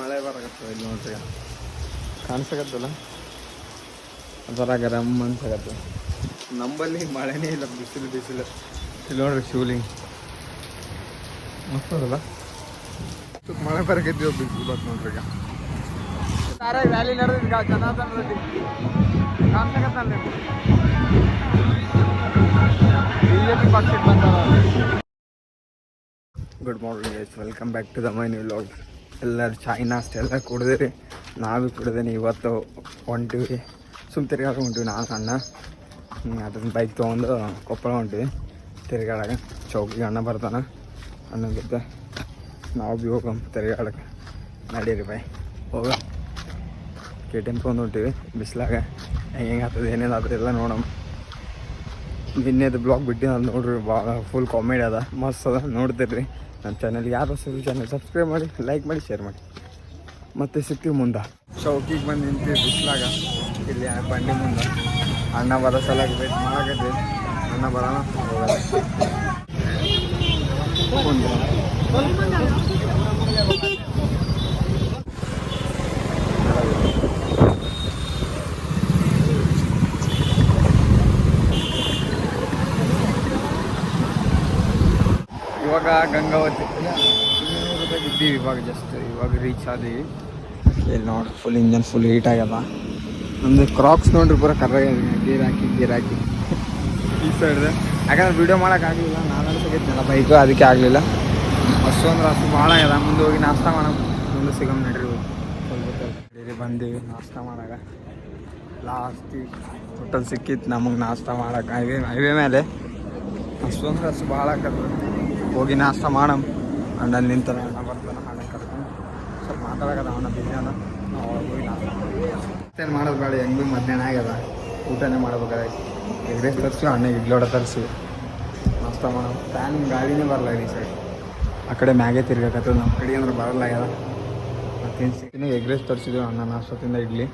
ಮಳೆ ಬರಕತ್ತದ ಇಲ್ಲಿ ನೋಡ್ರಿ. ಕಾಣಿಸಕತ್ತಲ್ಲ ಅದರ ಗರಮ್ ಅನ್ಸಕತ್ತ ನಂಬಲ್ಲಿ ಮಳೆನೇ ಇಲ್ಲ ಬಿಸಿಲು ಬಿಸಿಲು. ಇಲ್ಲಿ ನೋಡ್ರಿ ಶಿವಲಿಂಗ್. ಮಸ್ತದಲ್ಲ? ಮಳೆ ಬರಕತ್ತೀವಿ ಬಿಸಿಲು ಬತ್ ನೋಡ್ರಿ ಈಗ. ಸಾರ ವ್ಯಾಲಿ ನಡೆದ ಜನಾರ್ದನ್ ರೆಡ್ಡಿ. ಕಾಣಿಸಕತ್ತಲ್ಲ ಬಿಜೆಪಿ ಪಕ್ಷಕ್ಕೆ ಬಂದವ good morning guys welcome back to the my new vlog ಎಲ್ಲರೂ ಚಾಯ್ ನಾಷ್ಟ ಎಲ್ಲ ಕುಡಿದ್ರಿ. ನಾವು ಕುಡ್ದೇನೆ ಇವತ್ತು ಹೊಂಟಿವಿ ಸುಮ್ಮ ತಿರ್ಗಾಡ ಹೊಂಟಿವಿ ನಾನು ಅಣ್ಣ ಅದನ್ನು ಬೈಕ್ ತೊಗೊಂಡು ಕೊಪ್ಪಳ ಹೊಂಟಿವಿ ತಿರ್ಗಾಡಕ್ಕೆ ಚೌಕಿ ಅಣ್ಣ ಬರ್ತಾನೆ. ಅಣ್ಣ ಜೊತೆ ನಾವು ಭೀ ಹೋಗಮ್ ತಿರ್ಗಾಡಕ್ಕೆ ನಡೀರಿ ಬಾಯ್, ಹೋಗ. ಕೆ ಟಿ ಎಂ ತೊಗೊಂಡು ಹೊಂಟಿವಿ. ಬಿಸಿಲಾಗ. ಹೆಂಗೆ ಆಗ್ತದೆ ಏನೇನು ಆಗ್ತದೆ ಎಲ್ಲ ನೋಡಮ್ ನಿನ್ನೆದು ಬ್ಲಾಗ್ ಬಿಟ್ಟು ನಾನು ನೋಡ್ರಿ, ಭಾಳ ಫುಲ್ ಕಾಮಿಡಿ ಅದ. ಮಸ್ತ್ ಅದ, ನೋಡ್ತಿರ್ರಿ. ನನ್ನ ಚಾನಲ್ ಯಾರು ಸರಿ ಚಾನಲ್ ಸಬ್ಸ್ಕ್ರೈಬ್ ಮಾಡಿ ಲೈಕ್ ಮಾಡಿ ಶೇರ್ ಮಾಡಿ. ಮತ್ತೆ ಸಿಗ್ತೀವಿ ಮುಂದೆ. ಚೌಕಿಗೆ ಬಂದು ನಿಂತೀವಿ ಬಿಸ್ಲಾಗ. ಇಲ್ಲಿ ಬಂಡಿ ಮುಂದೆ. ಅಣ್ಣ ಬರೋ ಸಲ ವೇಟ್ ಮಾಡಾಕತ್ತಿ ಅಣ್ಣ ಬರೋಣ. ಇವಾಗ ಗಂಗಾವತಿ ಇದ್ದೀವಿ ಇವಾಗ ಜಸ್ಟ್ ಇವಾಗ ರೀಚ್ ಆದೀವಿ. ಇಲ್ಲಿ ನೋಡಿ ಫುಲ್ ಇಂಜನ್ ಫುಲ್ ಹೀಟ್ ಆಗ್ಯದ. ನಮ್ದು ಕ್ರಾಕ್ಸ್ ನೋಡ್ರಿ ಪೂರ ಕರ್ರ ಗೇರ್ ಹಾಕಿ ಗೇರ್ ಹಾಕಿ. ಈ ಸೈಡ್ ಯಾಕಂದ್ರೆ ವಿಡಿಯೋ ಮಾಡೋಕ್ಕಾಗಲಿಲ್ಲ ನಾನು ಸಿಗುತ್ತೆ ಬೈಕು ಅದಕ್ಕೆ ಆಗಲಿಲ್ಲ. ಅಷ್ಟು ಅಂದ್ರೆ ಅಷ್ಟು ಭಾಳ ಆಗ್ಯದ. ಮುಂದೆ ಹೋಗಿ ನಾಷ್ಟ ಮಾಡೋಣ ಮುಂದೆ ಸಿಗಮ್ ನಡ್ರಿ ಹೋಗಿ. ಬಂದೀವಿ ನಾಷ್ಟ ಮಾಡಾಗ. ಲಾಸ್ಟ್ ಹೋಟೆಲ್ ಸಿಕ್ಕಿತ್ತು ನಮಗೆ ನಾಷ್ಟ ಮಾಡಕ್ಕೆ ಹೈವೇ ಹೈವೇ ಮೇಲೆ ಅಷ್ಟು ಅಂದ್ರೆ ಅಷ್ಟು ಭಾಳ ಆಗತ್ತೆ ಹೋಗಿ ನಾಷ್ಟ ಮಾಡಮ್. ಅಲ್ಲಿ ನಿಂತಾನೆ ಅಣ್ಣ ಬರ್ತಾನೆ ಅಣ್ಣ ಕರ್ಕೊಂಡು. ಸ್ವಲ್ಪ ಮಾತಾಡಕದ ಅವನ ನಾವು ಒಳಗೆ ಹೋಗಿ ನಾಷ್ಟ ಮಾಡೋದು ಬೇಡ, ಹೆಂಗ್ ಭೀ ಮಧ್ಯಾಹ್ನ ಆಗ್ಯದ? ಊಟನೇ ಮಾಡ್ಬೇಕಾದ್ರೆ ಎಗ್ ರೈಸ್ ತರಿಸಿ ಅಣ್ಣ ಇಡ್ಲೋಡ ತರಿಸಿ ನಾಷ್ಟ ಮಾಡೋಣ ಫ್ಯಾನ್ ಗಾಳಿನೇ ಬರಲ್ಲ ಈ ಸೈಡ್ ಆ ಕಡೆ ಮ್ಯಾಗೆ ತಿರ್ಗಾಕತ್ತದ ನಮ್ಮ ಕಡೆ ಅಂದ್ರೆ ಬರಲ್ಲ ಆಗ್ಯದ. ಮತ್ತೇನು ಸಿಕ್ತೀನಿ ಎಗ್ ರೈಸ್ ತರಿಸಿದ್ವಿ ಅಣ್ಣ, ನಾಷ್ಟದಿಂದ ಇಡ್ಲಿ.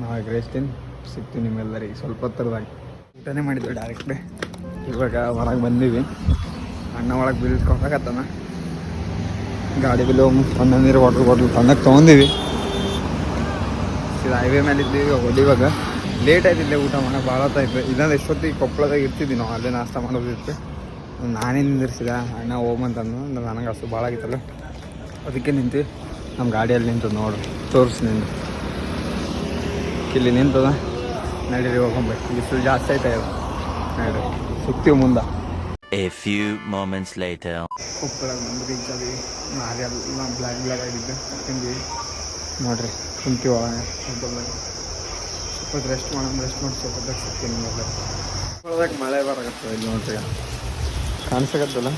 ನಾವು ಎಗ್ರೆಸ್ ತಿನ್ ಸಿಗ್ತೀವಿ ನಿಮ್ಮೆಲ್ಲರಿಗೆ. ಸ್ವಲ್ಪ ಹತ್ತಿರದಾಗಿ. ಊಟನೇ ಮಾಡಿದ್ವಿ ಡೈರೆಕ್ಟ್ ಇವಾಗ ಹೊರಗೆ ಬಂದೀವಿ. ಅಣ್ಣ ಒಳಗೆ ಬಿಲ್ ಕೊಡಕತ್ತಾನ ಗಾಡಿ ಬಿಲ್ ಒಂದೊಂದು ನೀರು ವಾಟ್ರ್ ಬಾಟ್ಲ್ ತಂದಕ್ಕೆ ತೊಗೊಂಡಿವಿ. ಇದು ಹೈವೇ ಮೇಲೆ ಇದ್ದೀವಿ ಹೊಡಿವಾಗ ಲೇಟ್ ಆಯ್ತಿದ್ದೆ ಊಟ ಮಾಡೋಕೆ, ಭಾಳ ಹೊತ್ತಾಯ್ತು. ಇದನ್ನು ಎಷ್ಟೊತ್ತಿಗೆ ಕೊಪ್ಪಳದಾಗ ಇರ್ತಿದ್ವಿ ನಾವು, ಅಲ್ಲೇ ನಾಷ್ಟ ಮಾಡೋದಿತ್ತು. ನಾನೇ ನಿಂದಿರ್ಸಿದ ಅಣ್ಣ ಹೋಗ್ಬಂತಂದು ನನಗೆ ಅಷ್ಟು ಭಾಳ ಆಗಿತ್ತಲ್ಲ. ಅದಕ್ಕೆ ನಿಂತು ನಮ್ಮ ಗಾಡಿಯಲ್ಲಿ ನಿಂತು ನೋಡು, ತೋರಿಸಿ ನಿಂದು. ಇಲ್ಲಿ ನಿಂತದ? ನಡೀರಿ ಹೋಗೊಂಬೇಕು ಬಿಸಿಲು ಜಾಸ್ತಿ ಆಯ್ತಾ ಇದು ನಡೀರಿ. ಮುಂದೆ. A few moments later. Koppal ಬಂದು ರೀಚ್ ಆದೀವಿ ನಾವೆಲ್ಲ ಬ್ಲ್ಯಾಕ್ ಬ್ಲ್ಯಾಕ್ ಆಗಿದ್ದೆ ತಿಂದ್ವಿ ನೋಡ್ರಿ ಕುಂತೀವಿ ಒಳಗೆ ಹೋಟೆಲ್ದಾಗ ಸ್ವಲ್ಪ ರೆಸ್ಟ್ ಮಾಡೋಣ ರೆಸ್ಟ್ ಮಾಡಿ ಸ್ವಲ್ಪ ಹೊತ್ತಾಗ ಸಿಗ್ತೀನಿ ಮಳೆ ಬರಕತ್ತದ ಇಲ್ಲಿ ನೋಡ್ರಿ. ಕಾಣಿಸಕತ್ತಲ್ಲ?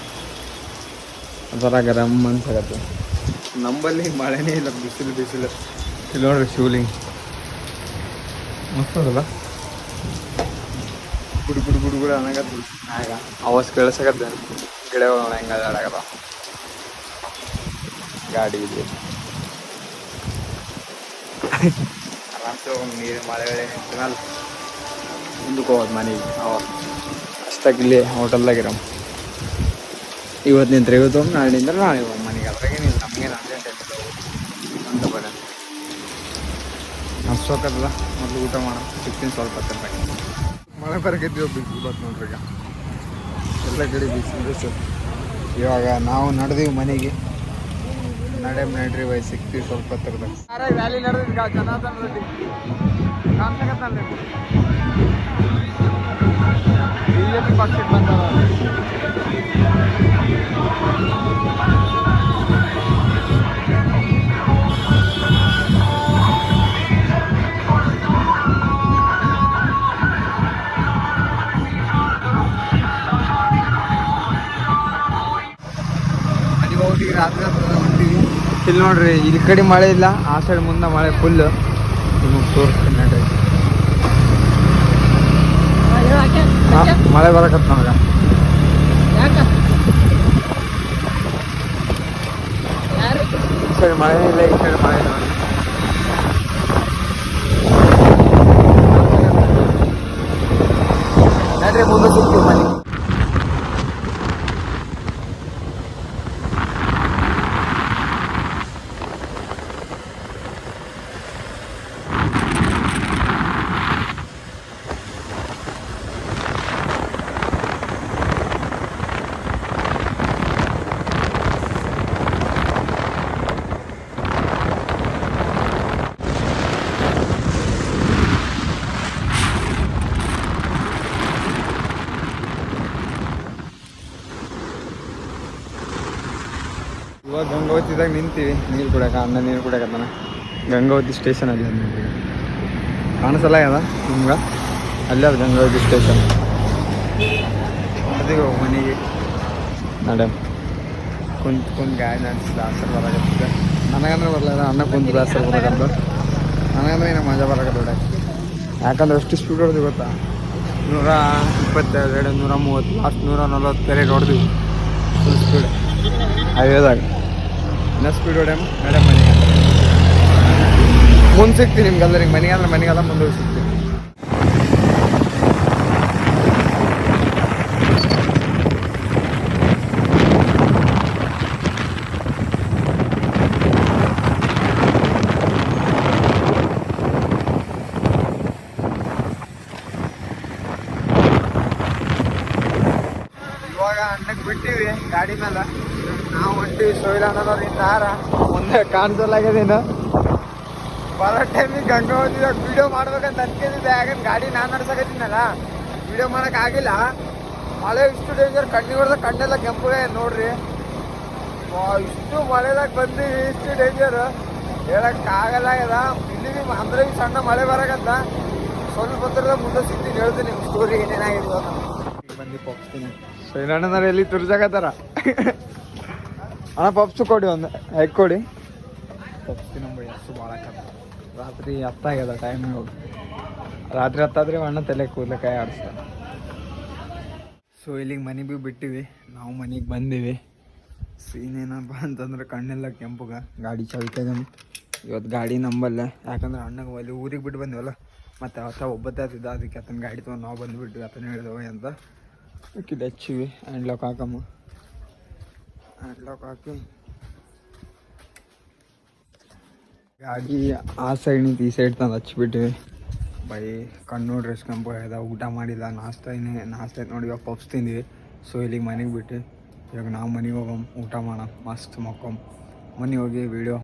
ಅದರ ಗರಮ್ ಅನ್ಸಕತ್ತ. ನಂಬಲ್ಲಿ ಮಳೆನೇ ಇಲ್ಲ ಬಿಸಿಲು ಬಿಸಿಲು. ಇಲ್ಲಿ ನೋಡ್ರಿ ಶಿವಲಿಂಗ್. ಮಸ್ತ್ ಅದಲ್ಲ? ಗುಡು ಗುಡು ಗುಡು ಗುಡು ಅನ್ನಕತ್ತ ಆಗ ಅವಾಜ್ ಕೇಳಿಸಕತ್ತ ಗಿಡಗಳು ಹೆಂಗ ಆಡಾಕತ್ತ ಗಾಡಿ ಇದೆ ಆರಾಮ್ಸೆ ಒಂದು ನೀರು ಮಳೆ ವೇಳೆ ನಿಂತಮೇಲೆ ಮುಂದಕ್ಕೆ ಹೋಗೋದು ಮನೆಗೆ ಅವಾಗ ಅಷ್ಟಾಗಿ ಇಲ್ಲಿ ಹೋಟೆಲ್ದಾಗಿರಮ್ ಇವತ್ತು ನಿಂತ್ರೆ ಇವತ್ತು ಹೋಗಿ ನಾಳೆ ನಿಂದ್ರೆ ನಾಳೆ ಹೋಗಿ ಮನೆಗೆ ಅದ್ರಾಗೇನಿಲ್ಲ ನಮಗೇನು ಅರ್ಜೆಂಟ್ ಏನಿಲ್ಲ ಅಂತ ಬರ ಹಸ್ವಾಕತ್ತಲ್ಲ ಮೊದಲು ಊಟ ಮಾಡೋಣ ಸಿಗ್ತೀನಿ ಸ್ವಲ್ಪ ಹೊತ್ತಿನ ಮಳೆ ಬರಕತ್ತೀವಿ ಬಿಸಿಲು ನೋಡ್ರಿ ಈಗ ಎಲ್ಲ ಕಡೆ ಬಿಸಿಲು ಸರ್ ಇವಾಗ ನಾವು ನಡೆದೀವಿ ಮನೆಗೆ ನಡೆ ನಡ್ರಿ ಬೈ ಸಿಕ್ತೀವಿ ಸ್ವಲ್ಪ ಹತ್ತಿರದಾಗ ವ್ಯಾಲಿ ಪಕ್ಷಕ್ಕೆ ಬಂದವ ಇಲ್ಲಿ ನೋಡ್ರಿ, ಇಲ್ಲಿ ಕಡೆ ಮಳೆ ಇಲ್ಲ, ಆ ಸೈಡ್ ಮುಂದೆ ಮಳೆ ಫುಲ್ ನಿಮಗೆ ತೋರಿಸ್ತೀನಿ ನೋಡ್ರಿ. ಮಳೆ ಬರಕತ್ ನಮ್ಗೆ ಈ ಮಳೆ ಇಲ್ಲ, ಈ ಸೈಡ್ ಮಳೆ ಇಲ್ಲ ನೋಡ್ರಿ ಮುಂದೆ ಸಿಗ್ತೀವಿ ಮನೆ ಇವಾಗ ಗಂಗಾವತಿದಾಗ ನಿಂತೀವಿ. ನೀರು ಕುಡಿಯಕ ಅನ್ನ ನೀರು ಕುಡಿಯಕತ್ತಾನ ಗಂಗಾವತಿ ಸ್ಟೇಷನ್ ಅಲ್ಲಿ ಅದ ನೋಡ್ರಿ. ಕಾಣಿಸಲ್ಲ ಅದ ನಿಮ್ಗೆ? ಅಲ್ಲಿ ಅದು ಗಂಗಾವತಿ ಸ್ಟೇಷನ್ ಅದೀವಿ ಮನೆಗೆ. ನಡೆ. ಕುಂತ್ ಕುಂತ್ ಗಾಯ ನಡೆಸಿದ ಆಸರ್ ಬರಾಕತ್ತಿದ್ದೆ ನನಗಂದ್ರೆ ಬರಲ್ಲ ಅನ್ನ ಕುಂತ ಬೇಸರ ಬರಕಂತ ನನಗಂದ್ರೆ ಏನೋ ಮಜಾ ಬರಕತ್ತ ಯಾಕಂದ್ರೆ ಅಷ್ಟು ಸ್ಪೀಡ್ ಹೊಡೆದು ಗೊತ್ತಾ? ನೂರ ಇಪ್ಪತ್ತೆರಡು ನೂರ ಮೂವತ್ತು ಲಾಸ್ಟ್ ನೂರ ನಲ್ವತ್ತು ಕೆರೆ ಹೊಡೆದು ಫುಲ್ ಸ್ಪೀಡ್ ಹೈವೇದಾಗ. ಇನ್ನೂ ಸ್ಪೀಡ್ ಹೊಡ್ಯಾಮ ನಡೆ ಮನೆಗೆ ಮುಂದೆ ಸಿಗ್ತೀನಿ ನಿಮ್ಗೆಲ್ಲರಿಗೆ ಮನೆಗೆ ಅಂದ್ರೆ ಮನೆಗೆಲ್ಲ ಮುಂದೆ ಸಿಗ್ತೀನಿ. ಇವಾಗ ಅಣ್ಣಕ್ಕೆ ಬಿಟ್ಟಿವಿ ಗಾಡಿ ಮೇಲೆ. ನಾವು ಹೊಂಟಿವಿ ಸೋಯಿಲಾನದವ್ರು ಇನ್ನು ಹಾರ ಮುಂದೆ ಕಾಣಿಸಲಾಗ್ಯದೇನು ಬರೋ ಟೈಮಿಗೆ ಗಂಗಾವತಿ ವಿಡಿಯೋ ಮಾಡ್ಬೇಕಂತ ಅನ್ಕೊಂಡಿದ್ದೆ. ಯಾಕಂದ್ರೆ ಗಾಡಿ ನಾನು ನಡ್ಸಕತ್ತೀನಲ್ಲ. ವಿಡಿಯೋ ಮಾಡೋಕ್ಕಾಗಿಲ್ಲ ಆಗಿಲ್ಲ. ಮಳೆ ಇಷ್ಟು ಡೇಂಜರ್ ಕಣ್ಣಿಗೆ ಹೊಡೆದ ಕಣ್ಣೆಲ್ಲ ಕೆಂಪುಗೆ ನೋಡ್ರಿ. ಇಷ್ಟು ಮಳೆದಾಗ ಬಂದೀವಿ ಇಷ್ಟು ಡೇಂಜರ್ ಹೇಳೋಕ್ಕಾಗಲ್ಲ ಇಲ್ಲಿ ಅಂದ್ರೆ ಸಣ್ಣ ಮಳೆ ಬರಕತ್ತ? ಸ್ವಲ್ಪ ಹೊತ್ತರದ ಮುಂದೆ ಸಿಗ್ತೀನಿ ಹೇಳ್ತೀನಿ ಸ್ಟೋರಿ ಏನೇನಾಗಿದೆ ಬಂದು ಪಪ್ಸ್ತೀನಿ. ಶ್ರೀರಣ್ಣನವ್ರು ಎಲ್ಲಿ ತುರ್ಜಾಕತ್ತಾರ? ಅಣ್ಣ, ಪಪ್ಸು ಕೊಡಿ ಒಂದು ಎಗ್ ಕೊಡಿ. ಪಪ್ಸ್ ಭಾಳ ರಾತ್ರಿ ಹತ್ತಾಗ್ಯದ ಟೈಮ್ ಹೋಗಿ. ರಾತ್ರಿ ಹತ್ತಾದ್ರೆ ಅಣ್ಣ ತಲೆ ಕೂದಲಕಾಯಿ ಆಡಿಸ್ತಾನೆ. ಸೊ ಇಲ್ಲಿಗೆ ಮನೆಗೆ ಭೀ ಬಿಟ್ಟಿವಿ. ನಾವು ಮನೆಗೆ ಬಂದೀವಿ. ಏನಪ್ಪ ಅಂತಂದ್ರೆ ಕಣ್ಣೆಲ್ಲ ಕೆಂಪುಗ. ಗಾಡಿ ತೆಗಮ್ ಇವತ್ತು ಗಾಡಿ ನಂಬಲ್ಲ. ಯಾಕಂದ್ರೆ ಅಣ್ಣಗೆ ಅಲ್ಲಿ ಊರಿಗೆ ಬಿಟ್ಟು ಬಂದಿವಲ್ಲ. ಮತ್ತು ಆತ ಒಬ್ಬತ್ತೇ ಅದಕ್ಕೆ ಆತನ ಗಾಡಿ ತೊಗೊಂಡು ನಾವು ಬಂದುಬಿಟ್ಟು ಆತನ ಹೇಳಿದವ ಅಂತ. ಇಲ್ಲಿ ಹಚ್ಚಿವಿ. ಆ್ಯಂಡ್ ಲಾಕ್ ಹಾಕಮ್ಮ. ಲಾಕ್ ಹಾಕಿ ಗಾಡಿ ಆ ಸೈಡ್ ನಿಂತು ಈ ಸೈಡ್ ತಂದು ಹಚ್ಬಿಟ್ಟಿವಿ ಬೈ ಕಣ್ಣು ಡ್ರೆಸ್ ಎಷ್ಟು ಕೆಂಪು ಆಗ್ಯದ ಊಟ ಮಾಡಿಲ್ಲ, ನಾಷ್ಟ ಆಯ್ತು ನೋಡಿ ಇವಾಗ ಪಪ್ಸ್ ತಿಂದ್ವಿ. ಸೊ ಇಲ್ಲಿಗೆ ಮನೆಗೆ ಬಿಟ್ಟು ಇವಾಗ ನಾವು ಮನೆಗೆ ಹೋಗಮ್, ಊಟ ಮಾಡೋಣ ಮಸ್ತ್ ಮಕ್ಕೊಮ್. ಮನೆಗೆ ಹೋಗಿ ವೀಡಿಯೋ